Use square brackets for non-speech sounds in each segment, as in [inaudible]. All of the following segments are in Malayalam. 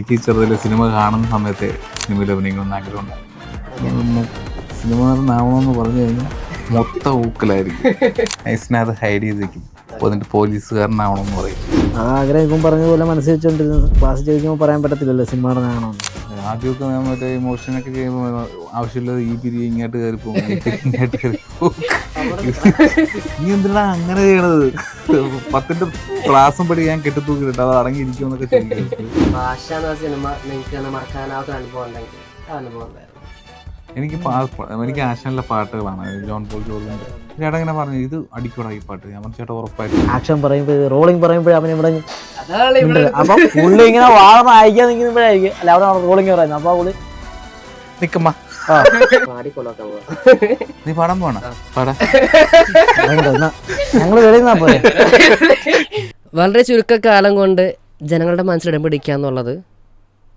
എനിക്ക് ചെറുതിൽ സിനിമ കാണുന്ന സമയത്ത് സിനിമയിൽ അഭിനയിക്കണമെന്ന് ആഗ്രഹം ഉണ്ടായിരുന്നു സിനിമ ആവണമെന്ന് പറഞ്ഞു കഴിഞ്ഞാൽ മൊത്തം ഊക്കലായിരിക്കും. ഐസിനകത്ത് ഹൈഡ് ചെയ്ത് വെക്കും അപ്പോൾ എന്നിട്ട് പോലീസുകാരനാവണമെന്ന് പറയും. ആ ആഗ്രഹം ഇപ്പം പറഞ്ഞ പോലെ മനസ്സിൽ വെച്ചുകൊണ്ടിരുന്നത് ക്ലാസ് ചോദിക്കുമ്പോൾ പറയാൻ പറ്റത്തില്ലല്ലോ സിനിമ നടനാകണമെന്ന് ആദ്യമൊക്കെ ഞാൻ മറ്റേ ഇമോഷനൊക്കെ ചെയ്യുമ്പോൾ ആവശ്യമില്ലാതെ ഈ പിരി ഇങ്ങോട്ട് കയറി പോകും ഈ പിരി ഇങ്ങോട്ട് കയറി പോകും നീ എന്തിനാ അങ്ങനെ ചെയ്യണത്? പത്തിന്റെ ക്ലാസ്സും പടി ഞാൻ കെട്ടിത്തൂക്കിട്ട് അത് അടങ്ങിയിരിക്കുമെന്നൊക്കെ ചോദിക്കും ഭാഷ എന്ന സിനിമ നിങ്ങൾക്ക് തന്നെ മറക്കാനാവാത്ത അനുഭവം ഉണ്ടെങ്കിൽ അനുഭവം എന്തായിരുന്നു? എനിക്ക് എനിക്ക് ആശാനിലെ പാട്ടുകളാണ്. ജോൺ പോൾ ജോർജിന്റെ. ചേട്ടാ ഇങ്ങനെ പറഞ്ഞു ഇത് അടിക്കൂടാ ഈ പാട്ട്. ഞാൻ ചേട്ടാ ഉറപ്പായിട്ടും. ആക്ഷൻ പറയുമ്പോൾ റോളിംഗ് പറയുമ്പോഴേ അവൻ ഇവിടെ അപ്പൊ പുള്ളി ഇങ്ങനെ വാളന്ന് അയക്കാൻ നിൽക്കുമ്പോഴായിരിക്കും. അല്ല അവിടെ റോളിംഗ് പറയുന്നത്. അപ്പൊ പുള്ളി പോവാ നീ പാടാൻ പോണ? പാടാ. ഞങ്ങൾ വെളിയിൽ നിന്നാ പോയെ. വളരെ ചുരുക്കക്കാലം കൊണ്ട് ജനങ്ങളുടെ മനസ്സിൽ ഇടം പിടിക്കുക എന്നുള്ളത്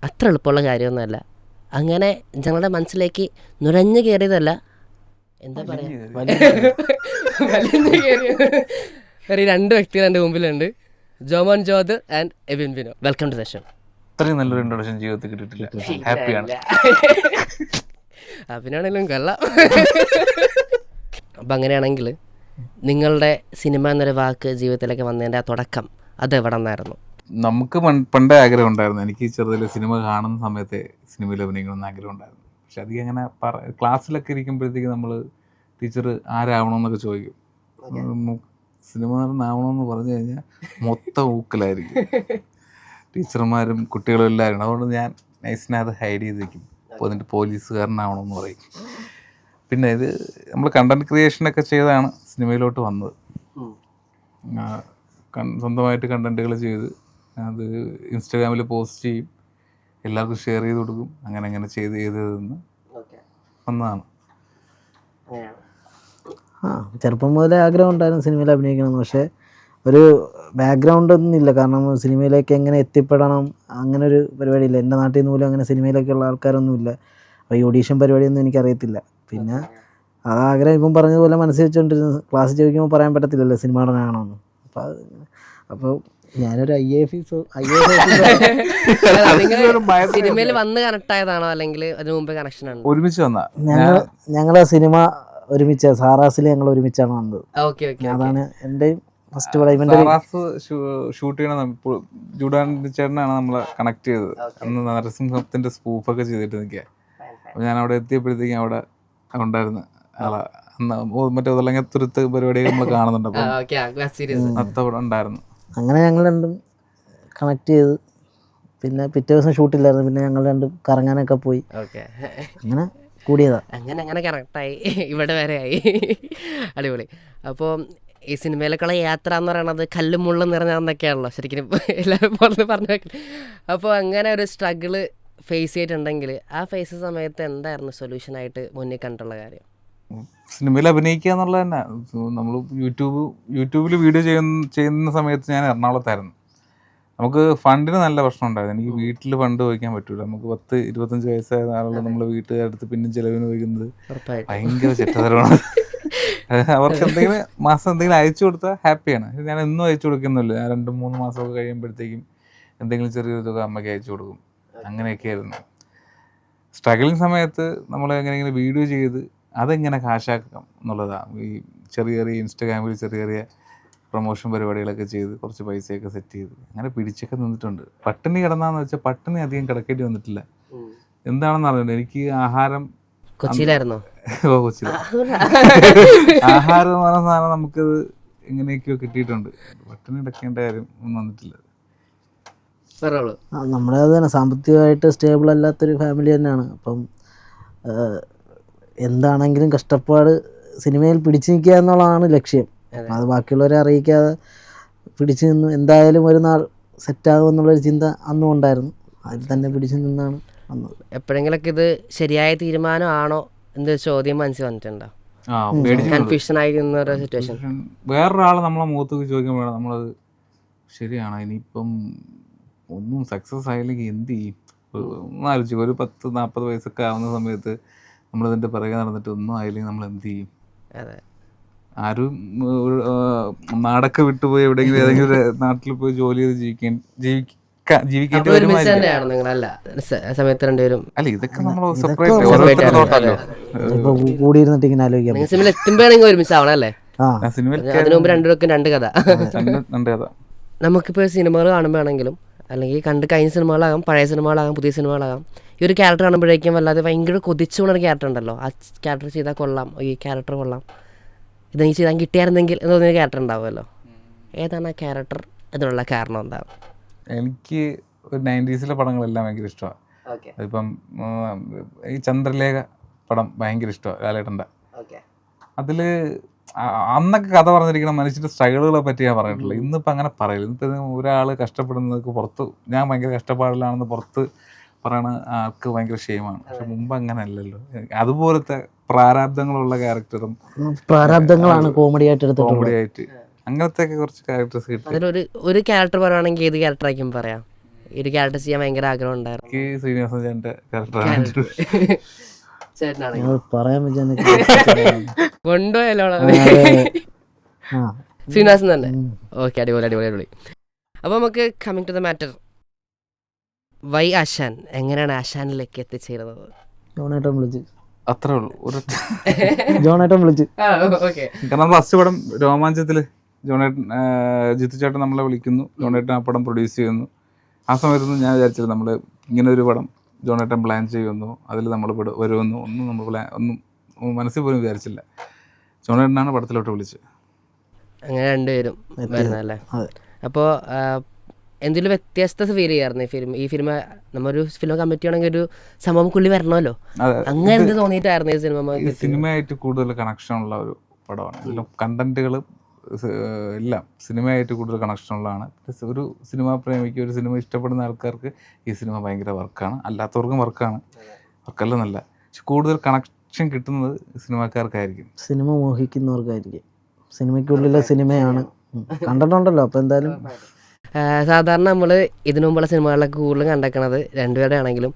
അത്ര എളുപ്പമുള്ള കാര്യമൊന്നുമല്ല. അങ്ങനെ ജനങ്ങളുടെ മനസ്സിലേക്ക് നുരഞ്ഞു കയറിയതല്ല. എന്താ പറയുക രണ്ട് വ്യക്തികൾ എന്റെ മുമ്പിലുണ്ട്. Jomon ജോദ് and Ebin Bino welcome to session അത്രയും നല്ലൊരു ഇൻട്രൊഡക്ഷൻ ജീവിതത്തിൽ കിട്ടിയിട്ടില്ല. ഹാപ്പിയാണ് അഭിനാണെങ്കിലും കൊള്ളാം. അപ്പം അങ്ങനെയാണെങ്കിൽ നിങ്ങളുടെ സിനിമ എന്നൊരു വാക്ക് ജീവിതത്തിലേക്ക് വന്നതിന്റെ ആ തുടക്കം അത് എവിടെ നിന്നായിരുന്നു നമുക്ക് പണ്ടേ ആഗ്രഹം ഉണ്ടായിരുന്നു. എനിക്ക് ചെറുതിൽ സിനിമ കാണുന്ന സമയത്ത് സിനിമയിൽ അഭിനയിക്കണമെന്ന് ആഗ്രഹം ഉണ്ടായിരുന്നു. പക്ഷെ അധികം അങ്ങനെ പറ ക്ലാസ്സിലൊക്കെ ഇരിക്കുമ്പോഴത്തേക്ക് നമ്മൾ ടീച്ചർ ആരാവണം എന്നൊക്കെ ചോദിക്കും സിനിമ നടനാവണമെന്ന് പറഞ്ഞു കഴിഞ്ഞാൽ മൊത്തം ഊക്കലായിരിക്കും. [laughs] ടീച്ചർമാരും കുട്ടികളും എല്ലാവരും അതുകൊണ്ട് ഞാൻ നൈസിനെ അത് ഹൈഡ് ചെയ്തിരിക്കും വെക്കും. അപ്പോൾ എന്നിട്ട് പോലീസുകാരനാവണമെന്ന് പറയും. പിന്നെ ഇത് നമ്മൾ കണ്ടന്റ് ക്രിയേഷനൊക്കെ ചെയ്താണ് സിനിമയിലോട്ട് വന്നത്. സ്വന്തമായിട്ട് കണ്ടന്റുകൾ ചെയ്ത് അത് ഇൻസ്റ്റാഗ്രാമിൽ പോസ്റ്റ് ചെയ്യും. എല്ലാവർക്കും ഷെയർ ചെയ്ത് കൊടുക്കും. അങ്ങനെ അങ്ങനെ ചെയ്ത് ചെയ്ത് നിന്ന് വന്നതാണ്. ആ ചെറുപ്പം മുതലേ ആഗ്രഹം ഉണ്ടായിരുന്നു സിനിമയിൽ അഭിനയിക്കണം പക്ഷേ ഒരു ബാക്ക്ഗ്രൗണ്ട് ഒന്നും ഇല്ല. കാരണം സിനിമയിലേക്ക് എങ്ങനെ എത്തിപ്പെടണം? അങ്ങനെ ഒരു പരിപാടിയില്ല. എന്റെ നാട്ടിൽ നിന്ന് പോലും അങ്ങനെ സിനിമയിലേക്കുള്ള ആൾക്കാരൊന്നുമില്ല അപ്പോൾ ഈ ഓഡീഷൻ പരിപാടിയൊന്നും എനിക്കറിയത്തില്ല. പിന്നെ ആ ആഗ്രഹം ഇപ്പം പറഞ്ഞതുപോലെ മനസ്സിൽ വെച്ചുകൊണ്ടിരുന്ന ക്ലാസ് ചോദിക്കുമ്പോൾ പറയാൻ പറ്റത്തില്ലല്ലോ സിനിമ എന്ന് അപ്പോൾ അത് അപ്പോൾ ഞാനൊരു I A F I A സിനിമയിൽ വന്ന് കണക്ട് ആയതാണോ? അല്ലെങ്കിൽ അതിന് മുമ്പ് കണക്ഷൻ ഉണ്ട്? ഒരുമിച്ച് വന്ന. ഞങ്ങൾ ഞങ്ങളെ സിനിമ ഒരുമിച്ച് സാറാസിൽ ഞങ്ങൾ ഒരുമിച്ചാണ് വന്നത്. Okay okay. അതാണ് എന്റെയും ഫസ്റ്റ് ഷൂട്ട് ചെയ്യണ ജൂഡാൻ ചേട്ടനാണ് നമ്മളെ കണക്ട് ചെയ്തത്. അന്ന് നരസിംഹത്തിന്റെ സ്പൂഫൊക്കെ ചെയ്തിട്ട് നിൽക്കുക. അപ്പോൾ ഞാൻ അവിടെ എത്തിയപ്പോഴത്തേക്കും അവിടെ ഉണ്ടായിരുന്നു ആളെ. അന്ന് ഓ- മറ്റേ ഒതലങ്ങത്തുരുത്ത് പരിപാടിയൊക്കെ നമ്മൾ കാണുന്നുണ്ട് അപ്പം ഉണ്ടായിരുന്നു. അങ്ങനെ ഞങ്ങൾ രണ്ടും കണക്ട് ചെയ്ത്. പിന്നെ പിറ്റേ ദിവസം ഷൂട്ടില്ലായിരുന്നു പിന്നെ ഞങ്ങൾ രണ്ടും കറങ്ങാനൊക്കെ പോയി. ഓക്കെ അങ്ങനെ കൂടിയതാ. അങ്ങനെ അങ്ങനെ കറക്റ്റായി [laughs] ഇവിടെ വരെ ആയി. അടിപൊളി. അപ്പോൾ ഈ സിനിമയിലേക്കുള്ള യാത്ര എന്ന് പറയുന്നത് കല്ലും മുള്ളും നിറഞ്ഞതെന്നൊക്കെയാണല്ലോ ശരിക്കും എല്ലാവരും പുറത്ത് പറഞ്ഞു വെക്കില്ല അപ്പോൾ അങ്ങനെ ഒരു സ്ട്രഗിൾ ഫേസ് ചെയ്തിട്ടുണ്ടെങ്കിൽ ആ ഫേസ് സമയത്ത് എന്തായിരുന്നു സൊല്യൂഷനായിട്ട് മുന്നിൽ കണ്ടുള്ള കാര്യം? സിനിമയിൽ അഭിനയിക്കുക എന്നുള്ളത് തന്നെ. നമ്മൾ യൂട്യൂബ് യൂട്യൂബിൽ വീഡിയോ ചെയ്യുന്ന ചെയ്യുന്ന സമയത്ത് ഞാൻ എറണാകുളത്തായിരുന്നു. നമുക്ക് ഫണ്ടിന് നല്ല പ്രശ്നം ഉണ്ടായിരുന്നു. എനിക്ക് വീട്ടിൽ ഫണ്ട് ചോദിക്കാൻ പറ്റൂല. നമുക്ക് പത്ത് ഇരുപത്തഞ്ച് വയസ്സായ ആളുകൾ നമ്മളെ വീട്ടുകാരടുത്ത് പിന്നെ ചിലവിന് ചോദിക്കുന്നത് ഭയങ്കര ചെറ്റതരമാണ്. [laughs] [laughs] അവർക്ക് എന്തെങ്കിലും മാസം എന്തെങ്കിലും അയച്ചു കൊടുത്താൽ ഹാപ്പിയാണ്. ഞാൻ എന്നും അയച്ചു കൊടുക്കുന്നില്ല. ഞാൻ രണ്ട് മൂന്ന് മാസമൊക്കെ കഴിയുമ്പോഴത്തേക്കും എന്തെങ്കിലും ചെറിയൊരു തുക അമ്മയ്ക്ക് അയച്ചു കൊടുക്കും. അങ്ങനെയൊക്കെ ആയിരുന്നു സ്ട്രഗിളിങ് സമയത്ത് നമ്മൾ എങ്ങനെയെങ്കിലും വീഡിയോ ചെയ്ത് അതെങ്ങനെ കാശാക്കാം എന്നുള്ളതാണ് ഈ ചെറിയ ചെറിയ ഇൻസ്റ്റാഗ്രാമിൽ ചെറിയ ചെറിയ പ്രൊമോഷൻ പരിപാടികളൊക്കെ ചെയ്ത് കുറച്ച് പൈസയൊക്കെ സെറ്റ് ചെയ്ത് അങ്ങനെ പിടിച്ചൊക്കെ നിന്നിട്ടുണ്ട്. പട്ടിണി കിടന്നാന്ന് വെച്ചാൽ പട്ടിണി അധികം കിടക്കേണ്ടി വന്നിട്ടില്ല. എന്താണെന്ന് അറിയില്ല. എനിക്ക് ആഹാരം കൊച്ചിയിലായിരുന്നോ? [laughs] ഓ കൊച്ചിയിൽ [laughs] ആഹാരം എന്ന് പറഞ്ഞ സാധനം നമുക്കത് എങ്ങനെയൊക്കെയോ കിട്ടിയിട്ടുണ്ട്. പട്ടിണി അടക്കേണ്ട കാര്യം ഒന്നും വന്നിട്ടില്ല. നമ്മുടെ അത് തന്നെ. സാമ്പത്തികമായിട്ട് സ്റ്റേബിൾ അല്ലാത്തൊരു ഫാമിലി തന്നെയാണ്. അപ്പം എന്താണെങ്കിലും കഷ്ടപ്പാട് സിനിമയിൽ പിടിച്ചു നിൽക്കുക എന്നുള്ളതാണ് ലക്ഷ്യം. അത്. ബാക്കിയുള്ളവരെ അറിയിക്കാതെ പിടിച്ചു നിന്നു എന്തായാലും ഒരു നാൾ സെറ്റാകും എന്നുള്ളൊരു ചിന്ത അന്നും ഉണ്ടായിരുന്നു അതിൽ തന്നെ പിടിച്ചു നിന്നാണ് വന്നത്. എപ്പോഴെങ്കിലൊക്കെ ഇത് ശരിയായ തീരുമാനമാണോ എന്നൊരു ചോദ്യം മനസ്സിൽ വന്നിട്ടുണ്ടോ? കൺഫ്യൂഷൻ ഒരു സിറ്റുവേഷൻ വേറൊരാൾ നമ്മളെ മുഖത്ത് ചോദിക്കുമ്പോഴാണ് നമ്മളത് ശരിയാണ് ഇനിയിപ്പം ഒന്നും സക്സസ് ആയില്ലെങ്കിൽ എന്ത് ചെയ്യും? ആലോചിച്ചു ഒരു പത്ത് നാൽപ്പത് വയസ്സൊക്കെ ആവുന്ന സമയത്ത് നമ്മളിതിന്റെ പിറകെ നടന്നിട്ട് ഒന്നും ആയില്ലെങ്കിൽ നമ്മൾ എന്ത് ചെയ്യും? അതെ. ആരും നാടൊക്കെ വിട്ടുപോയി എവിടെയെങ്കിലും ഏതെങ്കിലും നാട്ടിൽ പോയി ജോലി ചെയ്ത് ജീവിക്കാൻ ജീവി ക- ജീവിക്കേണ്ടി സ- സമയത്ത് രണ്ടുപേരും. അല്ല ഇതൊക്കെ നമ്മൾ. കൂടിയിരുന്നിട്ട് ഇങ്ങനെ ആലോചിക്കാം. സിനിമയിൽ എത്തുമ്പോഴാണെങ്കിൽ ഒരുമിച്ച് അതിനു മുമ്പ് രണ്ടുപേർക്കും രണ്ട് കഥ. രണ്ട് രണ്ട് കഥ. നമുക്കിപ്പോൾ സിനിമകൾ കാണുമ്പോഴാണെങ്കിലും അല്ലെങ്കിൽ കണ്ട് കഴിഞ്ഞ സിനിമകളാകാം പഴയ സിനിമകളാകാം പുതിയ സിനിമകളാകാം ഈ ഒരു ക്യാരക്ടർ കാണുമ്പോഴേക്കും വല്ലാതെ ഭയങ്കര കൊതിച്ചുള്ള ഒരു ക്യാരക്ടർ ഉണ്ടല്ലോ. ആ ക്യാരക്ടർ ചെയ്താൽ കൊള്ളാം ഈ ക്യാരക്ടർ കൊള്ളാം. ഇതെങ്കിൽ ചെയ്താൽ കിട്ടിയായിരുന്നെങ്കിൽ എന്ന് തോന്നിയ ക്യാരക്ടർ ഉണ്ടാവുമല്ലോ. ഏതാണ് ആ ക്യാരക്ടർ? അതിനുള്ള കാരണം എന്താണ്? എനിക്ക് ഒരു നയന്റീസിലെ പടങ്ങളെല്ലാം ഭയങ്കര ഇഷ്ടമാണ്. ഓക്കെ. അതിപ്പം ഈ ചന്ദ്രലേഖ പടം ഭയങ്കര ഇഷ്ടമാണ് ലാലേട്ടന്റെ. ഓക്കെ. അതിൽ അന്നൊക്കെ കഥ പറഞ്ഞിരിക്കണം മനുഷ്യന്റെ സ്ട്രഗിളുകളെ പറ്റി ഞാൻ പറഞ്ഞിട്ടുള്ളത് ഇന്നിപ്പോൾ അങ്ങനെ പറയില്ല. ഇന്നിപ്പോൾ ഒരാൾ കഷ്ടപ്പെടുന്നതൊക്കെ പുറത്ത് ഞാൻ ഭയങ്കര കഷ്ടപ്പാടിലാണെന്ന് പുറത്ത് പറയണ ആൾക്ക് ഭയങ്കര ക്ഷേമമാണ്. പക്ഷെ മുമ്പ് അങ്ങനെ അല്ലല്ലോ അതുപോലത്തെ പ്രാരാബ്ദങ്ങളുള്ള ക്യാരക്ടറും പ്രാരാബ്ദങ്ങളാണ് കോമഡി ആയിട്ട് എടുത്തിട്ടുള്ളത്. കോമഡി ആയിട്ട്. അങ്ങനത്തെ കുറച്ച് ക്യാരക്ടേഴ്സ് കിട്ടി. അതിലൊരു ഒരു ക്യാരക്ടർ പറയുവാണെങ്കിൽ ഏത് ക്യാരക്ടർ ആയിരിക്കും പറയാം? ഈ ഒരു ക്യാരക്ടർ ചെയ്യാൻ ഭയങ്കര ആഗ്രഹം ഉണ്ടായിരുന്നു. എനിക്ക് ശ്രീനിവാസൻ ചേട്ടന്റെ ക്യാരക്ടറാണ് ചേട്ടനാണെങ്കിൽ പറയാൻ [laughs] ശ്രീനിവാസൻ തന്നെ. ഓക്കെ അടിപൊളി അടിപൊളി അടിപൊളി. അപ്പോൾ നമുക്ക് coming to the matter why Aashan എങ്ങനെയാണ് ആശാനിലേക്ക് എത്തിച്ചേരുന്നത്? ജോണേട്ടൻ വിളിച്ച്. അത്രേ ഉള്ളൂ. ഒരു ജോണേട്ടൻ വിളിച്ച്. ഓക്കെ. കാരണം ഫസ്റ്റ് പടം രോമാഞ്ചത്തിൽ ജോണേട്ടൻ ജിത്തു ചേട്ടൻ നമ്മളെ വിളിക്കുന്നു. ജോണേട്ടൻ ആ പടം പ്രൊഡ്യൂസ് ചെയ്യുന്നു. ആ സമയത്തൊന്നും ഞാൻ വിചാരിച്ചില്ല നമ്മൾ ഇങ്ങനെ ഒരു പടം ജോണേട്ടൻ പ്ലാൻ ചെയ്യുന്നു അതിൽ നമ്മൾ വരുമെന്നു ഒന്നും നമ്മൾ പ്ലാൻ ഒന്നും മനസ്സിൽ പോലും വിചാരിച്ചില്ല. ജോണേട്ടനാണ് പടത്തിലോട്ട് വിളിച്ചത്. അങ്ങനെ രണ്ടുപേരും വരുന്നല്ലേ. അപ്പോൾ എന്തെങ്കിലും വ്യത്യസ്തത ഫീൽ ചെയ്യാറുണ്ട് ഈ ഫിലിം ഈ ഫിലിം നമ്മൊരു ഫിലിം കമ്മിറ്റി ആണെങ്കിൽ ഒരു സംഭവം കുള്ളി വരണമല്ലോ? അങ്ങനെ എന്ത് തോന്നിയിട്ടായിരുന്നു ഈ സിനിമ സിനിമയായിട്ട് കൂടുതൽ കണക്ഷൻ ഉള്ള ഒരു പടമാണ്. കണ്ടന്റുകൾ എല്ലാം സിനിമയായിട്ട് കൂടുതൽ കണക്ഷൻ ഉള്ളതാണ് ഒരു സിനിമാ പ്രേമിക്ക് ഒരു സിനിമ ഇഷ്ടപ്പെടുന്ന ആൾക്കാർക്ക് ഈ സിനിമ ഭയങ്കര വർക്കാണ്. അല്ലാത്തവർക്കും വർക്കാണ്. വർക്കല്ല നല്ല. പക്ഷെ കൂടുതൽ കണക്ഷൻ കിട്ടുന്നത് സിനിമാക്കാർക്കായിരിക്കും. സിനിമ മോഹിക്കുന്നവർക്കായിരിക്കും. സിനിമയ്ക്കുള്ളിലെ സിനിമയാണ്. കണ്ടിട്ടുണ്ടല്ലോ. അപ്പോൾ എന്തായാലും സാധാരണ നമ്മൾ ഇതിനു മുമ്പുള്ള സിനിമകളിലൊക്കെ കൂടുതലും കണ്ടേക്കണത് രണ്ടുപേരുടെ ആണെങ്കിലും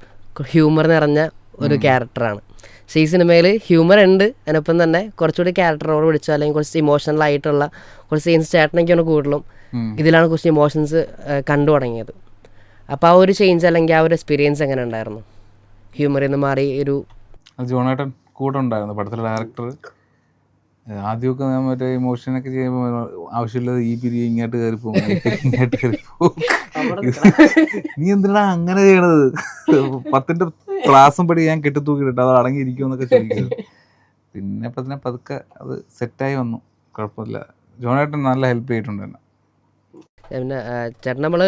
ഹ്യൂമർ നിറഞ്ഞ ഒരു ക്യാരക്ടറാണ്. പക്ഷേ ഈ സിനിമയിൽ ഹ്യൂമർ ഉണ്ട്. അതിനൊപ്പം തന്നെ കുറച്ചുകൂടി ക്യാരക്ടറോട് പിടിച്ചു അല്ലെങ്കിൽ കുറച്ച് ഇമോഷണൽ ആയിട്ടുള്ള കുറച്ച് സീൻസ് ചേട്ടനൊക്കെയാണ് കൂടുതലും. ഇതിലാണ് കുറച്ച് ഇമോഷൻസ് കണ്ടു തുടങ്ങിയത്. അപ്പോൾ ആ ഒരു ചേഞ്ച് അല്ലെങ്കിൽ ആ ഒരു എക്സ്പീരിയൻസ് എങ്ങനെ ഉണ്ടായിരുന്നു? ഹ്യൂമറിൽ നിന്ന് മാറി ഒരു ജോണേട്ടൻ കൂടെ ഉണ്ടായിരുന്നു പടത്തിലെ ഡയറക്ടർ ആദ്യമൊക്കെ ഞാൻ മറ്റേ ഇമോഷനൊക്കെ ചെയ്യുമ്പോൾ ആവശ്യമില്ലാതെ ഈ പിരി ഇങ്ങോട്ട് കയറി പോകും ഇങ്ങോട്ട് കയറി പോകും നീ എന്തിനാ അങ്ങനെ ചെയ്യണത്? പത്തിന്റെ ക്ലാസ്സും പടി ഞാൻ കെട്ടിത്തൂക്കിയിട്ട് അത് അടങ്ങിയിരിക്കുമെന്നൊക്കെ ചോദിക്കും. പിന്നെ പതിനെ പതുക്കെ അത് സെറ്റായി വന്നു. കുഴപ്പമില്ല. ജോണേട്ടൻ നല്ല ഹെൽപ്പ് ചെയ്തിട്ടുണ്ട് എന്നെ. പിന്നെ ചേട്ടൻ നമ്മൾ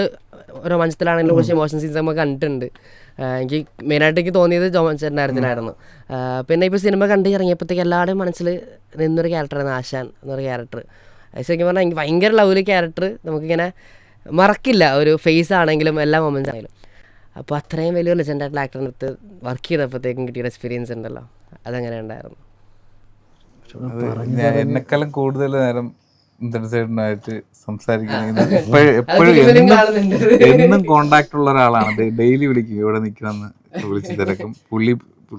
രോമാഞ്ചത്തിലാണെങ്കിലും കുറച്ച് മോശം സീൻസ് നമ്മൾ കണ്ടിട്ടുണ്ട്. എനിക്ക് മെയിനായിട്ട് എനിക്ക് തോന്നിയത് ജോ ചേട്ടന്റെ കാര്യത്തിലായിരുന്നു. പിന്നെ ഇപ്പോൾ സിനിമ കണ്ട് ഇറങ്ങിയപ്പോഴത്തേക്ക് എല്ലാവരുടെയും മനസ്സിൽ നിന്നൊരു ക്യാരക്ടറാണ് ആശാൻ എന്നൊരു ക്യാരക്ടർ ശരിക്കും പറഞ്ഞാൽ എനിക്ക് ഭയങ്കര ലവ്ലി ക്യാരക്ടർ നമുക്കിങ്ങനെ മറക്കില്ല. ഒരു ഫേസ് ആണെങ്കിലും എല്ലാ മൊമെന്റ്സ് ആണെങ്കിലും. അപ്പോൾ അത്രയും വലിയ ലെജൻഡായിട്ടുള്ള ആക്ടറിന്റെ അടുത്ത് വർക്ക് ചെയ്തപ്പോഴത്തേക്കും കിട്ടിയ എക്സ്പീരിയൻസ് ഉണ്ടല്ലോ. അതങ്ങനെ ഉണ്ടായിരുന്നു. ഞാൻ എന്നെക്കാളും കൂടുതൽ നേരം സൈഡിനായിട്ട് സംസാരിക്കുന്നത് [laughs] എപ്പോഴും എപ്പോഴും എന്നും കോണ്ടാക്ട് ഉള്ള ഒരാളാണ്. ഡെയിലി വിളിക്കും ഇവിടെ നിൽക്കണമെന്ന് വിളിച്ച് തിരക്കും. പുള്ളി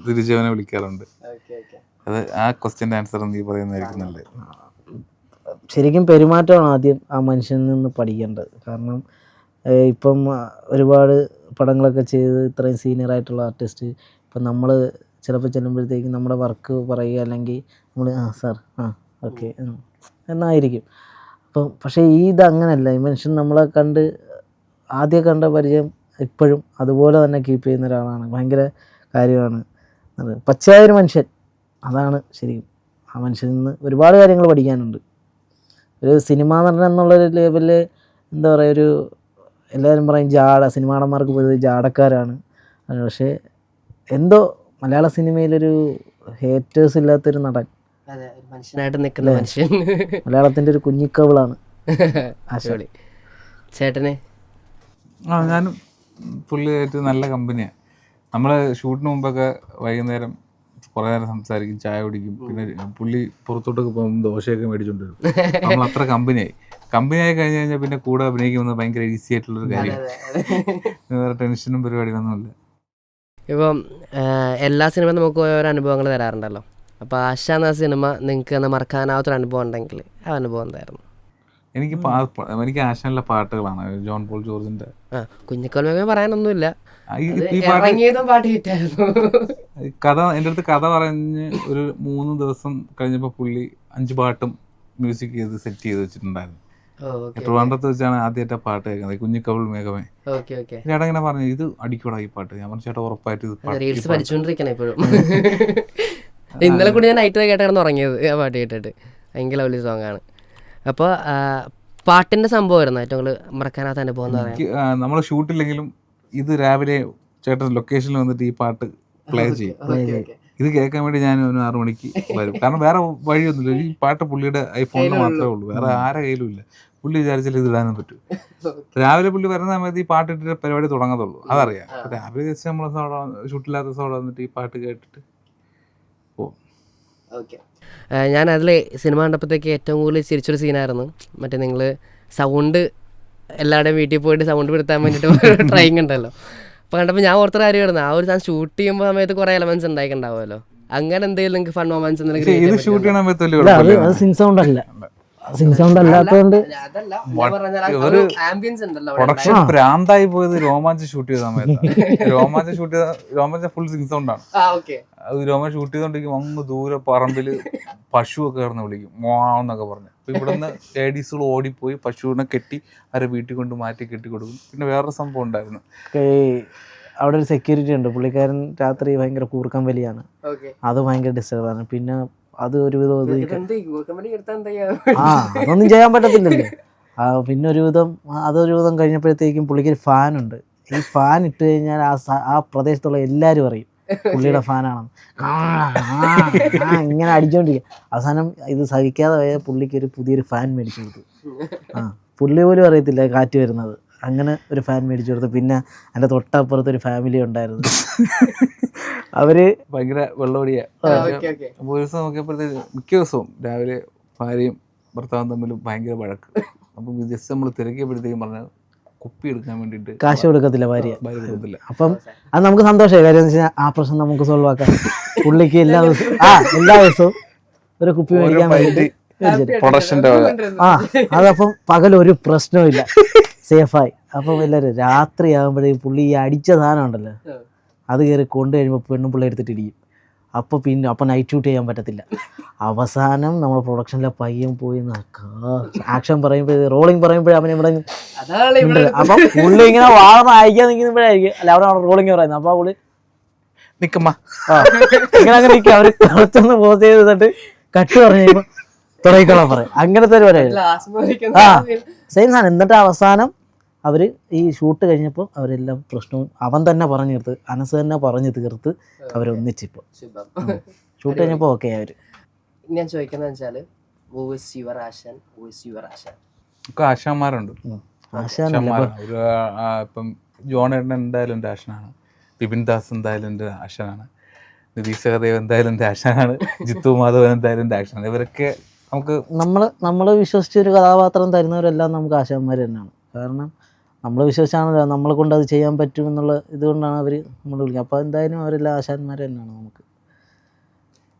തിരിച്ചവനെ വിളിക്കാറുണ്ട്. അത് ആ ക്വസ്റ്റ്യന്റെ ആൻസർ നീ പറയുന്നതായിരിക്കും നല്ലത് ശരിക്കും പെരുമാറ്റമാണ് ആദ്യം ആ മനുഷ്യനിൽ നിന്ന് പഠിക്കേണ്ടത്. കാരണം ഇപ്പം ഒരുപാട് പടങ്ങളൊക്കെ ചെയ്ത് ഇത്രയും സീനിയർ ആയിട്ടുള്ള ആർട്ടിസ്റ്റ് ഇപ്പം നമ്മൾ ചിലപ്പോൾ ചെല്ലുമ്പോഴത്തേക്കും നമ്മുടെ വർക്ക് പറയുക അല്ലെങ്കിൽ നമ്മൾ ആ സാർ ആ ഓക്കെ എന്നായിരിക്കും. അപ്പം പക്ഷേ ഈ ഇത് അങ്ങനെയല്ല ഈ മനുഷ്യൻ നമ്മളെ കണ്ട് ആദ്യം കണ്ട പരിചയം ഇപ്പോഴും അതുപോലെ തന്നെ കീപ്പ് ചെയ്യുന്ന ഒരാളാണ്. ഭയങ്കര കാര്യമാണ് പച്ചയായൊരു മനുഷ്യൻ. അതാണ് ശരിക്കും. ആ മനുഷ്യനിൽ നിന്ന് ഒരുപാട് കാര്യങ്ങൾ പഠിക്കാനുണ്ട്. ഒരു സിനിമാ നടൻ എന്നുള്ളൊരു ലേബലിൽ എന്താ പറയുക ഒരു എല്ലാവരും പറയും ജാട സിനിമാടന്മാർക്ക് പൊതുവെ ജാടക്കാരാണ്. പക്ഷേ എന്തോ മലയാള സിനിമയിലൊരു ഹേറ്റേഴ്സ് ഇല്ലാത്തൊരു നടൻ. അതെ ഒരു മനുഷ്യനായിട്ട് നിൽക്കുന്ന മനുഷ്യൻ. മലയാളത്തിന്റെ ഒരു കുഞ്ഞിക്കവിളാണ്. [laughs] ആശോളി ചേട്ടനെ? ആ ഞാനും പുള്ളിയായിട്ട് നല്ല കമ്പനിയാണ് നമ്മൾ ഷൂട്ടിന് മുമ്പൊക്കെ വൈകുന്നേരം കുറേ നേരം സംസാരിക്കും ചായ കുടിക്കും. പിന്നെ പുള്ളി പുറത്തോട്ടൊക്കെ പോകുമ്പോൾ ദോശയൊക്കെ മേടിച്ചുകൊണ്ട് വരും. നമ്മൾ അത്ര കമ്പനിയായി കമ്പനിയായി കഴിഞ്ഞു കഴിഞ്ഞാൽ പിന്നെ കൂടെ അഭിനയിക്കുന്നത് ഭയങ്കര ഈസി ആയിട്ടുള്ളൊരു കാര്യം വേറെ ടെൻഷനും പരിപാടികളൊന്നുമില്ല. ഇപ്പം എല്ലാ സിനിമയും നമുക്ക് ഓരോ അനുഭവങ്ങൾ തരാറുണ്ടല്ലോ. അപ്പോൾ ആശ എന്ന സിനിമ നിങ്ങൾക്ക് എന്നാ മറക്കാനാവാത്തൊരു അനുഭവം ഉണ്ടെങ്കിൽ ആ അനുഭവം എന്തായിരുന്നു? എനിക്ക് എനിക്ക് ആശാനുള്ള പാട്ടുകളാണ്. ജോൺ പോൾ ജോർജിന്റെ. ആ കുഞ്ഞിക്കോൽമേ പറയാനൊന്നുമില്ല. കഥ എന്റെ അടുത്ത് കഥ പറഞ്ഞ് ഒരു മൂന്ന് ദിവസം കഴിഞ്ഞപ്പോൾ പുള്ളി അഞ്ച് പാട്ടും മ്യൂസിക് ചെയ്ത് സെറ്റ് ചെയ്ത് വെച്ചിട്ടുണ്ടായിരുന്നു. ട്രിവാൻഡ്രത്ത് വെച്ചാണ് ആദ്യമായിട്ട് പാട്ട് കേൾക്കുന്നത്. കുഞ്ഞിക്കവൾ മേഘമേ. ചേട്ടാ ഇങ്ങനെ പറഞ്ഞു ഇത് അടിക്കൂടാ ഈ പാട്ട്. ഞാൻ പറഞ്ഞു ചേട്ടാ ഉറപ്പായിട്ട് റീൽസ് ഇപ്പോഴും. [laughs] ഇന്നലെ കൂടി ഞാൻ നൈറ്റ് കേട്ടാണ് തുടങ്ങിയത് ഉറങ്ങിയത് ആ പാട്ട് കേട്ടിട്ട്. ഭയങ്കര ലവ്ലി സോങ് ആണ്. അപ്പോൾ പാട്ടിന്റെ സംഭവമായിരുന്നു ഏറ്റവും കൂടുതൽ മറക്കാനാത്ത അനുഭവം എന്ന് പറയാൻ. എനിക്ക് നമ്മൾ ഷൂട്ടില്ലെങ്കിലും ഇത് രാവിലെ ചേട്ടൻ ലൊക്കേഷനിൽ വന്നിട്ട് ഈ പാട്ട് പ്ലേ ചെയ്യും. ഇത് കേൾക്കാൻ വേണ്ടി ഞാൻ ഒരു ആറു മണിക്ക് വരും. കാരണം വേറെ വഴിയൊന്നുമില്ല. ഈ പാട്ട് പുള്ളിയുടെ ഐഫോണിൽ മാത്രമേ ഉള്ളൂ. വേറെ ആരെ കയ്യിലും ഇല്ല. പുള്ളി വിചാരിച്ചാൽ ഇത് ഇടാനും പറ്റും. [laughs] രാവിലെ പുള്ളി വരുന്ന സമയത്ത് ഈ പാട്ട് ഇട്ടിട്ട് പരിപാടി തുടങ്ങത്തുള്ളൂ. അതറിയാം. രാവിലെ ജസ്റ്റ് നമ്മൾ ഷൂട്ടില്ലാത്ത അവിടെ വന്നിട്ട് ഈ പാട്ട് കേട്ടിട്ട് പോകും ഓക്കെ. ഞാൻ അതിൽ സിനിമ കണ്ടപ്പോഴത്തേക്ക് ഏറ്റവും കൂടുതൽ ചിരിച്ചൊരു സീനായിരുന്നു. മറ്റേ നിങ്ങൾ സൗണ്ട് എല്ലാവരുടെയും വീട്ടിൽ പോയിട്ട് സൗണ്ട് പെടുത്താൻ വേണ്ടിയിട്ട് ട്രൈങ് [laughs] ഉണ്ടല്ലോ. അപ്പോൾ കണ്ടപ്പോൾ ഞാൻ ഓർത്ത കാര്യമായിരുന്നു ആ ഒരു സാധനം ഷൂട്ട് ചെയ്യുമ്പോൾ സമയത്ത് കുറേ എലമെന്റ്സ് ഉണ്ടായിട്ടുണ്ടാവുമല്ലോ അങ്ങനെ എന്തെങ്കിലും നിങ്ങൾക്ക് ഫൺ മൊമെന്റ്സ് എന്തെങ്കിലും ഷൂട്ട് ചെയ്യണം സൗണ്ട് അല്ല. സിങ് സൗണ്ട് അല്ലാത്തതുകൊണ്ട് പ്രൊഡക്ഷൻ പ്രാന്തായി പോയത് രോമാഞ്ചം ഷൂട്ട് ചെയ്ത സമയത്ത്. [laughs] രോമാഞ്ചം ഷൂട്ട് ചെയ്ത രോമാഞ്ചം ഫുൾ സിങ് സൗണ്ട് ആണ് ഓക്കെ അത് രോമാഞ്ചം ഷൂട്ട് ചെയ്തോണ്ടിരിക്കും അങ്ങ് ദൂരെ പറമ്പിൽ പശു ഒക്കെ കിടന്ന് വിളിക്കും. മോന്നൊക്കെ പറഞ്ഞു. അപ്പൊ ഇവിടുന്ന് ലേഡീസുകൾ ഓടിപ്പോയി പശുവിനെ കെട്ടി അവരെ വീട്ടിൽ കൊണ്ട് മാറ്റി കെട്ടി കൊടുക്കും പിന്നെ വേറൊരു സംഭവം ഉണ്ടായിരുന്നു. അവിടെ ഒരു സെക്യൂരിറ്റി ഉണ്ട്. പുള്ളിക്കാരൻ രാത്രി ഭയങ്കര കൂർക്കം വലിയാണ്. ഓക്കെ അത് ഭയങ്കര ഡിസ്റ്റർബാണ് പിന്നെ അത് ഒരുവിധം ആ അതൊന്നും ചെയ്യാൻ പറ്റത്തില്ലല്ലേ. പിന്നെ ഒരുവിധം അതൊരുവിധം കഴിഞ്ഞപ്പോഴത്തേക്കും പുള്ളിക്ക് ഒരു ഫാൻ ഉണ്ട്. ഈ ഫാൻ ഇട്ട് കഴിഞ്ഞാൽ ആ ആ പ്രദേശത്തുള്ള എല്ലാവരും അറിയും പുള്ളിയുടെ [laughs] ഫാനാണെന്ന് ഇങ്ങനെ അടിച്ചോണ്ടിരിക്കും. അവസാനം ഇത് സഹിക്കാതെ പോയ പുള്ളിക്ക് ഒരു പുതിയൊരു ഫാൻ മേടിച്ചു കൊടുത്തു. ആ പുള്ളി പോലും അറിയത്തില്ല കാറ്റ് വരുന്നത്. അങ്ങനെ ഒരു ഫാൻ മേടിച്ചു കൊടുത്തു. പിന്നെ എന്റെ തൊട്ടപ്പുറത്ത് ഒരു ഫാമിലി ഉണ്ടായിരുന്നു. അവർ ഭയങ്കര ഒരു ദിവസം നോക്കിയപ്പോഴത്തേക്ക് മിക്ക ദിവസവും രാവിലെ ഭാര്യയും ഭർത്താവും തമ്മിൽ ഭയങ്കര വഴക്ക്. അപ്പം ജസ്റ്റ് നമ്മൾ തിരക്കിയപ്പോഴത്തേക്കും പറഞ്ഞ കുപ്പി എടുക്കാൻ വേണ്ടിയിട്ട് കാശ് കൊടുക്കത്തില്ല ഭാര്യ. ഭാര്യ കൊടുത്തില്ല അപ്പം അത് നമുക്ക് സന്തോഷമായി. കാര്യം എന്ന് വെച്ചാൽ ആ പ്രശ്നം നമുക്ക് സോൾവ് ആക്കാം. പുള്ളിക്ക് എല്ലാ [laughs] ദിവസവും ആ എല്ലാ ദിവസവും ഒരു കുപ്പി മേടിക്കാൻ വേണ്ടി പ്രൊഡക്ഷന്റെ ആ അതപ്പം പകൽ ഒരു പ്രശ്നവും ഇല്ല. സേഫായി. അപ്പം എല്ലാവരും രാത്രി ആകുമ്പോഴേ പുള്ളി ഈ അടിച്ച സാധനം ഉണ്ടല്ലോ അത് കയറി കൊണ്ടു കഴിയുമ്പോൾ പെണ്ണും പിള്ളേ എടുത്തിട്ട് ഇടിക്കും അപ്പോൾ പിന്നെ അപ്പം നൈറ്റ് ഷൂട്ട് ചെയ്യാൻ പറ്റത്തില്ല. അവസാനം നമ്മൾ പ്രൊഡക്ഷനിലെ പയ്യൻ പോയി ആക്ഷൻ പറയുമ്പോഴേ റോളിങ് പറയുമ്പോഴേ അവനെ ഇവിടെ അപ്പം പുള്ളി ഇങ്ങനെ വാർന്ന് അയക്കാൻ നിൽക്കുമ്പോഴായിരിക്കും. അല്ല അവിടെ റോളിംഗ് പറയുന്നത്. അപ്പൊ പുള്ളി നിക്കമ്മ. ആ ഇങ്ങനെ അങ്ങനെ നിൽക്കുക അവർ കുറച്ചൊന്ന് പോസ് ചെയ്ത് തന്നിട്ട് കട്ട് പറഞ്ഞു കഴിയുമ്പോ തുടങ്ങിക്കോളാൻ പറയും. അങ്ങനത്തെ ഒരു പരിപാടി ആ. സെയിം സാധനം. എന്നിട്ട് അവസാനം അവർ ഈ ഷൂട്ട് കഴിഞ്ഞപ്പോൾ അവരെല്ലാം പ്രശ്നവും അവൻ തന്നെ പറഞ്ഞു തീർത്ത് അനസ് തന്നെ പറഞ്ഞു തീർത്ത് അവരൊന്നിച്ചിപ്പോൾ ഷൂട്ട് കഴിഞ്ഞപ്പോൾ ഓക്കെ അവർ ഞാൻ ചോദിക്കുന്നത് വെച്ചാൽ ആശാൻ ആശാൻ ഒക്കെ ആശാന്മാരുണ്ട്. ആശാനല്ല ഒരു ആ, ഇപ്പം ജോൺ ഏട്ടൻ എന്തായാലും എന്റെ ആശനാണ്. ബിപിൻ ദാസ് എന്തായാലും എന്റെ ആശനാണ്. നിതീഷ് സഹദേവ് എന്തായാലും എന്റെ ആശനാണ്. ജിത്തു മാധവൻ എന്തായാലും എന്റെ ആശനാണ്. ഇവരൊക്കെ നമുക്ക് നമ്മൾ നമ്മൾ വിശ്വസിച്ച ഒരു കഥാപാത്രം തരുന്നവരെല്ലാം നമുക്ക് ആശാന്മാർ തന്നെയാണ്. കാരണം നമ്മൾ വിശ്വസിച്ചാണല്ലോ നമ്മളെ കൊണ്ട് അത് ചെയ്യാൻ പറ്റും എന്നുള്ള ഇതുകൊണ്ടാണ് അവർ നമ്മൾ വിളിക്കുക അപ്പോൾ എന്തായാലും അവരെല്ലാം ആശാന്മാർ തന്നെയാണ് നമുക്ക്.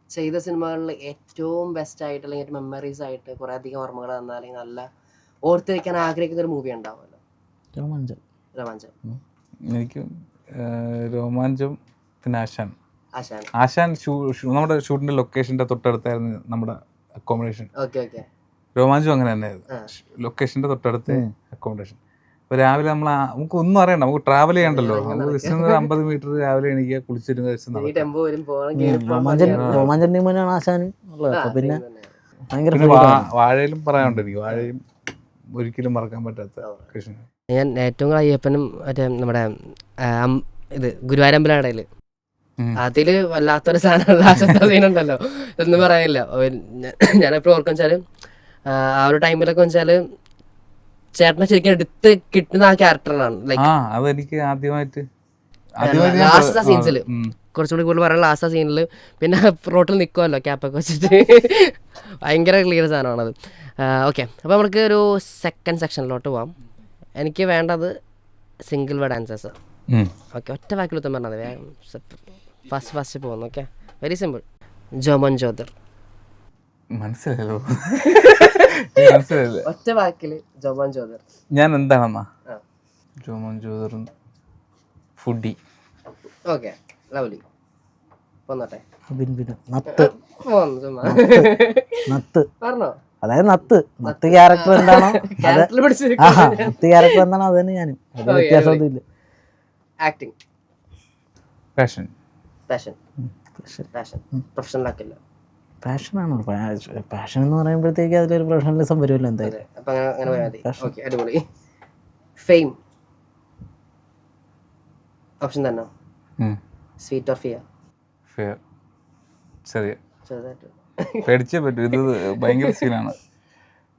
ചെയ്ത സിനിമകളിൽ ഏറ്റവും ബെസ്റ്റ് ആയിട്ട് അല്ലെങ്കിൽ മെമ്മറീസ് ആയിട്ട് കുറേ അധികം ഓർമ്മകൾ തന്ന അല്ലെങ്കിൽ നല്ല ഓർത്തിരിക്കാൻ ആഗ്രഹിക്കുന്ന ഒരു മൂവി ഉണ്ടാവുമല്ലോ. രോമാഞ്ചം. രോമാഞ്ചം. എനിക്ക് രോമാഞ്ചം പിന്നെ ആശാൻ. ആശാൻ. ആശാൻ നമ്മുടെ ഷൂട്ടിന്റെ ലൊക്കേഷന്റെ തൊട്ടടുത്തായിരുന്നു നമ്മുടെ അക്കോമഡേഷൻ ഓക്കെ ഓക്കെ രോമാഞ്ചം അങ്ങനെ തന്നെയായിരുന്നു ലൊക്കേഷന്റെ തൊട്ടടുത്ത് അക്കോമഡേഷൻ അപ്പോൾ രാവിലെ നമ്മൾ നമുക്ക് ഒന്നും അറിയണ്ട. നമുക്ക് ട്രാവൽ ചെയ്യണ്ടല്ലോ. നമുക്ക് ജസ്റ്റ് ഒരു അമ്പത് മീറ്റർ രാവിലെ എണീക്കുക കുളിച്ചിരുന്ന പിന്നെ വാഴയിലും പറയാനുണ്ട് എനിക്ക്. വാഴയും ഒരിക്കലും മറക്കാൻ പറ്റാത്ത കൃഷ്ണൻ ഞാൻ ഏറ്റവും കൂടുതൽ അയ്യപ്പനും മറ്റേ നമ്മുടെ ഇത് ഗുരുവായൂരമ്പലടയിൽ ഉം. അതിൽ വല്ലാത്തൊരു സാധനമുള്ള ഉണ്ടല്ലോ സീനുണ്ടല്ലോ എന്ന് പറയാനില്ല. ഞാനെപ്പോഴും ഓർക്കും വെച്ചാൽ ആ ഒരു ടൈമിലൊക്കെ വെച്ചാൽ ചേട്ടനെ ശരിക്കും എടുത്ത് കിട്ടുന്ന ആ ക്യാരക്ടറാണ്. ലൈക്ക് അതെനിക്ക് ആദ്യമായിട്ട്. ലാസ്റ്റ് സീൻസിൽ കുറച്ചുകൂടി കൂടുതൽ പറയാൻ ലാസ്റ്റ് സീനിൽ പിന്നെ റോട്ടിൽ നിൽക്കുമല്ലോ ക്യാപ്പൊക്കെ വെച്ചിട്ട്. ഭയങ്കര ക്ലിയർ സാധനമാണത്. ഓക്കെ അപ്പോൾ നമുക്ക് ഒരു സെക്കൻഡ് സെക്ഷനിലോട്ട് പോവാം. എനിക്ക് വേണ്ടത് സിംഗിൾ വേർഡ് ആൻസേഴ്സ്. ഓക്കെ ഒറ്റ വാക്കിൽ ഉത്തരം പറഞ്ഞത് വേഗം ഫസ്റ്റ് ഫസ്റ്റ് പോകുന്നു okay very simple Joman Jyothir മനസ്സിലായല്ലോ [laughs] മനസ്സിലായില്ലേ? ഒറ്റ വാക്കിൽ ജോമോൻ ജോദർ. ഞാൻ എന്താണെന്നാ? ജോമോൻ ജോദറും ഫുഡി. Okay lovely. പോന്നോട്ടെ. ബിൻ ബിൻ നത്ത്. നത്ത്. പറഞ്ഞോ? അതായത് നത്ത്. നത്ത്. ക്യാരക്ടർ എന്താണോ? [laughs] ക്യാരക്ടർ പിടിച്ച് നത്ത് ക്യാരക്ടർ എന്താണോ അത് തന്നെ ഞാനും. അത് വ്യത്യാസമൊന്നും ഇല്ല acting passion passion passion professional ആക്കില്ല. പാഷനാണോ പാഷൻ എന്ന് പറയുമ്പോഴത്തേക്ക് അതിലൊരു പ്രൊഫഷണലിസം വരുമല്ലോ എന്തായാലും. അങ്ങനെ അങ്ങനെ പോയാൽ മതി. ഓക്കെ അടിപൊളി. ഫെയിം ഓപ്ഷൻ തന്നെ? സ്വീറ്റ് ഓർ ഫിയർ ഫെയർ ചെറിയ. ചെറുതായിട്ട്. പേടിച്ചേ പറ്റൂ. ഇത് ഭയങ്കര സീനാണ്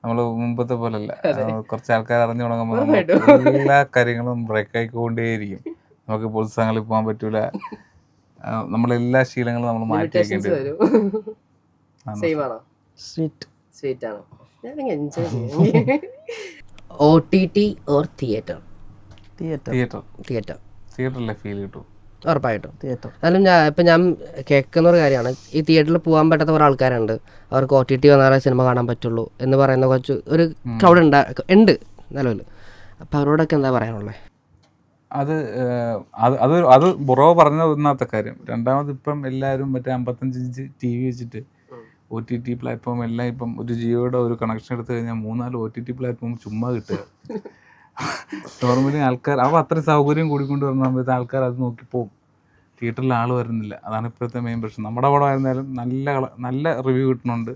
നമ്മൾ മുമ്പത്തെ പോലല്ല. അല്ല കുറച്ച് ആൾക്കാർ അറിഞ്ഞു തുടങ്ങുമ്പോൾ നമ്മൾ എല്ലാ കാര്യങ്ങളും ബ്രേക്ക് ആയിക്കൊണ്ടേയിരിക്കും. നമുക്ക് പൊതുസ്ഥലങ്ങളിൽ പോകാൻ പറ്റൂല. ആ, നമ്മളെല്ലാ ശീലങ്ങളും നമ്മൾ മാറ്റി വെക്കേണ്ടി വരും. വരും. സെയിം ആണോ? സ്വീറ്റ് സ്വീറ്റ് ആണ്? ഞാൻ എൻജോയ് ചെയ്യും. O T T or theatre theatre theatre തിയേറ്ററിലെ feel കിട്ടും. ഉറപ്പായിട്ടും. തിയേറ്റർ എന്നാലും ഞാൻ ഇപ്പം ഞാൻ കേൾക്കുന്ന ഒരു കാര്യമാണ്. ഈ തിയേറ്ററിൽ പോകാൻ പറ്റാത്ത കുറേ ആൾക്കാരുണ്ട്. അവർക്ക് ഒ ടി ടി വന്നാലേ സിനിമ കാണാൻ പറ്റുള്ളൂ എന്ന് പറയുന്ന കുറച്ച് ഒരു ക്രൗഡ് ഉണ്ട് ഉണ്ട് നിലവിൽ അപ്പം അവരോടൊക്കെ എന്താ പറയാനുള്ളത് അത് അത് അത് അത് ബുറോ പറഞ്ഞ ഒന്നാമത്തെ കാര്യം. രണ്ടാമത് ഇപ്പം എല്ലാവരും മറ്റേ അമ്പത്തഞ്ച് ഇഞ്ച് ടി വി വെച്ചിട്ട് ഒ ടി ടി പ്ലാറ്റ്ഫോം എല്ലാം ഇപ്പം ഒരു ജിയോയുടെ ഒരു കണക്ഷൻ എടുത്തു കഴിഞ്ഞാൽ മൂന്നാൽ ഒ ടി ടി പ്ലാറ്റ്ഫോം ചുമ്മാ കിട്ടുക. നോർമലി ആൾക്കാർ അവ അത്രയും സൗകര്യം കൂടിക്കൊണ്ട് വരുന്ന സമയത്ത് ആൾക്കാർ അത് നോക്കി പോകും തിയേറ്ററിൽ ആൾ വരുന്നില്ല. അതാണ് ഇപ്പോഴത്തെ മെയിൻ പ്രശ്നം. നമ്മുടെ പടം ആയിരുന്നാലും നല്ല നല്ല റിവ്യൂ കിട്ടുന്നുണ്ട്.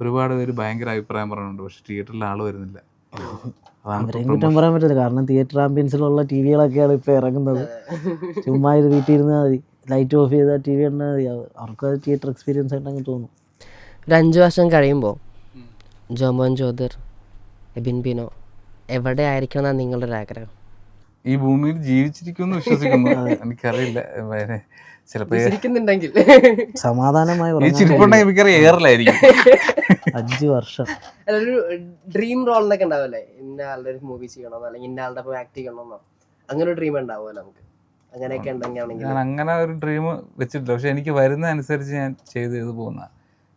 ഒരുപാട് പേര് ഭയങ്കര അഭിപ്രായം പറയുന്നുണ്ട് പക്ഷെ തിയേറ്ററിൽ ആൾ വരുന്നില്ല. അവരെയും കുറ്റം പറയാൻ പറ്റില്ല കാരണം തിയേറ്റർ ആംബിയൻസിലുള്ള ടി വികളൊക്കെയാണ് ഇപ്പോൾ ഇറങ്ങുന്നത്. ചുമ്മാ ഇത് വീട്ടിൽ ഇരുന്നാൽ മതി. ലൈറ്റ് ഓഫ് ചെയ്താൽ ടി വി കണ്ടാൽ മതി. അവ- അവർക്ക് അത് തിയേറ്റർ എക്സ്പീരിയൻസ് ആയിട്ടങ്ങ് തോന്നും. ഒരു അഞ്ച് വർഷം കഴിയുമ്പോൾ ജോമോൻ ജ്യോതിർ എബിൻ ബിനോ എവിടെ ആയിരിക്കണം എന്നാണ് നിങ്ങളുടെ ഒരു ആഗ്രഹം? ഈ ഭൂമിയിൽ ജീവിച്ചിരിക്കുമെന്ന് വിശ്വസിക്കുന്നു. [laughs] എനിക്കറിയില്ല. വേറെ ചിലപ്പോ ഇരിക്കുന്നുണ്ടെങ്കിൽ സമാധാനമായി എയറിലായിരിക്കും അഞ്ച് വർഷം. ഒരു ഡ്രീം റോൾ എന്നൊക്കെ ഉണ്ടാവല്ലേ ഇന്ന ആളുടെ ഒരു മൂവി ചെയ്യണമെന്നോ അല്ലെങ്കിൽ ഇന്ന ആളുടെ ആക്ട് ചെയ്യണമെന്നോ അങ്ങനെ ഒരു ഡ്രീം ഉണ്ടാവുമല്ലോ നമുക്ക്? അങ്ങനെയൊക്കെ ഉണ്ടെങ്കിൽ ഞാൻ അങ്ങനെ ഒരു ഡ്രീം വെച്ചിട്ടില്ല. പക്ഷെ എനിക്ക് വരുന്ന അനുസരിച്ച് ഞാൻ ചെയ്ത് ചെയ്ത് പോകുന്ന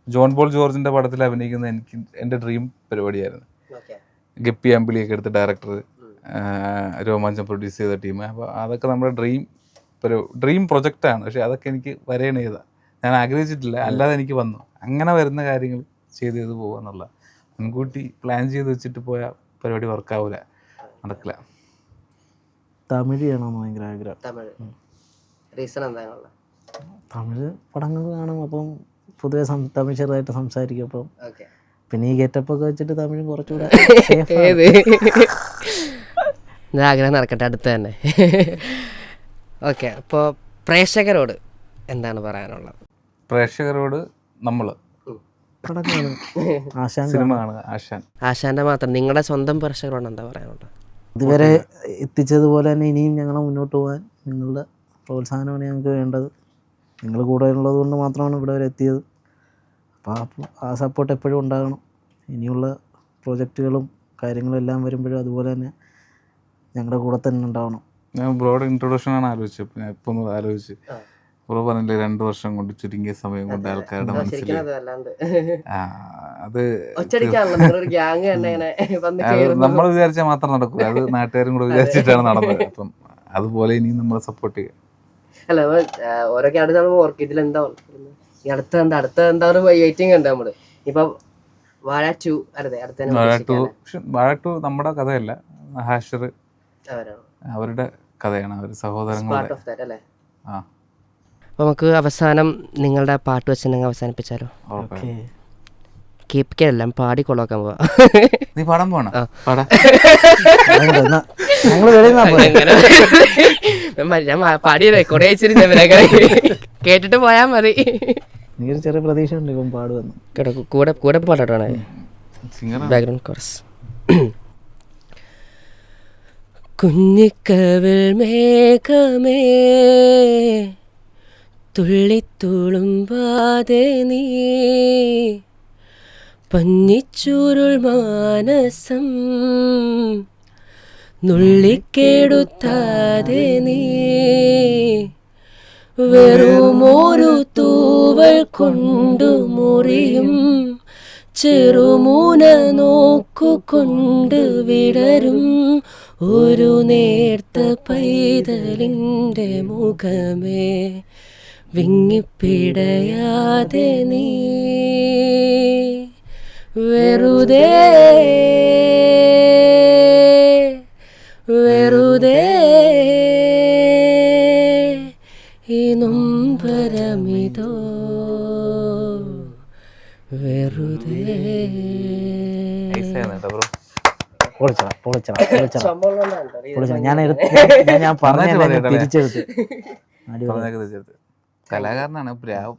ജോൺ പോൾ ജോർജിന്റെ പടത്തിൽ അഭിനയിക്കുന്ന എനിക്ക് എന്റെ ഡ്രീം പരിപാടിയായിരുന്നു. ഓക്കെ. ഗപ്പി അമ്പിളിയൊക്കെ എടുത്ത് ഡയറക്ടർ രോമാഞ്ചം പ്രൊഡ്യൂസ് ചെയ്ത ടീം അപ്പോൾ അതൊക്കെ നമ്മുടെ ഡ്രീം ഒരു ഡ്രീം പ്രൊജക്റ്റാണ് പക്ഷെ അതൊക്കെ എനിക്ക് വരേണ ചെയ്താൽ ഞാൻ ആഗ്രഹിച്ചിട്ടില്ല. അല്ലാതെ എനിക്ക് വന്നു. അങ്ങനെ വരുന്ന കാര്യങ്ങൾ ചെയ്ത് ചെയ്ത് പോകുക എന്നുള്ള. മുൻകൂട്ടി പ്ലാൻ ചെയ്ത് വെച്ചിട്ട് പോയ പരിപാടി വർക്കാവില്ല നടക്കില്ല. തമിഴ് ചെയ്യണമെന്ന് ഭയങ്കര ആഗ്രഹം. തമിഴ്. റീസൺ എന്താണുള്ളത്? തമിഴ് പടങ്ങൾ കാണും. അപ്പം പൊതുവെ തമിഴ് ചെറുതായിട്ട് സംസാരിക്കും അപ്പം പിന്നെ ഈ ഗെറ്റപ്പ് ഒക്കെ വെച്ചിട്ട് തമിഴും കുറച്ചുകൂടെ [laughs] ആഗ്രഹം നടക്കട്ടെ അടുത്ത് തന്നെ. ഓക്കെ അപ്പോൾ പ്രേക്ഷകരോട് എന്താണ് പറയാനുള്ളത്? പ്രേക്ഷകരോട് നമ്മൾ [laughs] ആശാൻ സിനിമ കാണുക ആശാൻ. ആശാന്റെ മാത്രം. നിങ്ങളുടെ സ്വന്തം പ്രേക്ഷകരോട് എന്താ പറയാനുള്ളത്? ഇതുവരെ എത്തിച്ചതുപോലെ തന്നെ ഇനിയും ഞങ്ങൾ മുന്നോട്ട് പോകാൻ നിങ്ങളുടെ പ്രോത്സാഹനമാണ് ഞങ്ങൾക്ക് വേണ്ടത്. നിങ്ങൾ കൂടെ ഉള്ളത് കൊണ്ട് മാത്രമാണ് ഇവിടെ വരെ എത്തിയത്. അപ്പോൾ ആ ആ സപ്പോർട്ട് എപ്പോഴും ഉണ്ടാകണം. ഇനിയുള്ള പ്രോജക്റ്റുകളും കാര്യങ്ങളും എല്ലാം വരുമ്പോഴും അതുപോലെ തന്നെ ഞങ്ങളുടെ കൂടെ തന്നെ ഉണ്ടാവണം. ഞാൻ ബ്രോഡ് ഇൻട്രൊഡക്ഷൻ ആണ് ആലോചിച്ചത്. ഇപ്പൊ ഞാൻ ഇപ്പൊ ഒന്ന് ആലോചിച്ച്. ബ്രോ പറഞ്ഞില്ലേ രണ്ടു വർഷം കൊണ്ട് ചുരുങ്ങിയ സമയം കൊണ്ട് ആൾക്കാരുടെ മനസ്സിൽ അത് നമ്മൾ വിചാരിച്ചാൽ മാത്രം നടക്കൂ. അത് നാട്ടുകാരും കൂടെ വിചാരിച്ചിട്ടാണ് നടന്നത്. അപ്പം അതുപോലെ ഇനി നമ്മളെ സപ്പോർട്ട് ചെയ്യുക അല്ല ഓരോ ക്യാരക്ടർ നമ്മൾ ഓർക്കും ഇതിലെന്താ ഓർക്കുന്നത്? ഈ അടുത്ത എന്താ അടുത്ത എന്താ വെയിറ്റിംഗ് ഉണ്ട് നമ്മൾ. ഇപ്പൊ വാഴ ടു അതെ അടുത്ത വാഴ ടു വാഴ ടു നമ്മുടെ കഥയല്ല. ഹാഷർ അവരാണ്. അവരുടെ കഥയാണ് അവർ സഹോദരങ്ങളുടെ പാർട്ട് ഓഫ് ദാറ്റ് അല്ലേ? ആ. നമുക്ക് അവസാനം നിങ്ങളുടെ പാട്ട് വെച്ച് നിങ്ങൾ അവസാനിപ്പിച്ചാലോ? കേൾപ്പിക്കാനെല്ലാം പാടി കൊളാക്കാൻ പോവാ. നീ പാടാൻ പോണ. ഞാൻ പാടി കൊറേ കേട്ടിട്ട് പോയാ മതി. എനിക്കൊരു ചെറിയ പ്രതീക്ഷ ഉണ്ട് ഇപ്പം പാടുവന്ന് കേട്ടോ കൂടെ കൂടെ പാട്ടാണ് സിംഗർ ബാക്ക്ഗ്രൗണ്ട് കോറസ് കുഞ്ഞിക്കവിൽ മേഘമേ തുള്ളിത്തുളുമ്പാതെ നീ. പഞ്ഞിച്ചൂരുൾ മാനസം നുള്ളിക്കെടുത്താതെ നീ. വെറുമൊരു തൂവൽ കൊണ്ടു മുറിയും ചെറുമൂന നോക്കുകൊണ്ട് വിടരും ഒരു നേർത്ത പൈതലിന്റെ മുഖമേ വിങ്ങിപ്പിടയാതെ നീ. വെറുതെ വെറുതെ ഈ നൊമ്പരമിതോ വെറുതെ. പൊളിച്ചടാ പൊളിച്ചടാ [laughs] പൊളിച്ചടാ പൊളിച്ചടാ ഞാൻ എടുത്ത് ഞാൻ- ഞാൻ പറഞ്ഞ? തിരിച്ചെടുത്ത് കലാകാരനാണ് പ്രാവ്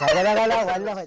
സകലകല വല്ലഭൻ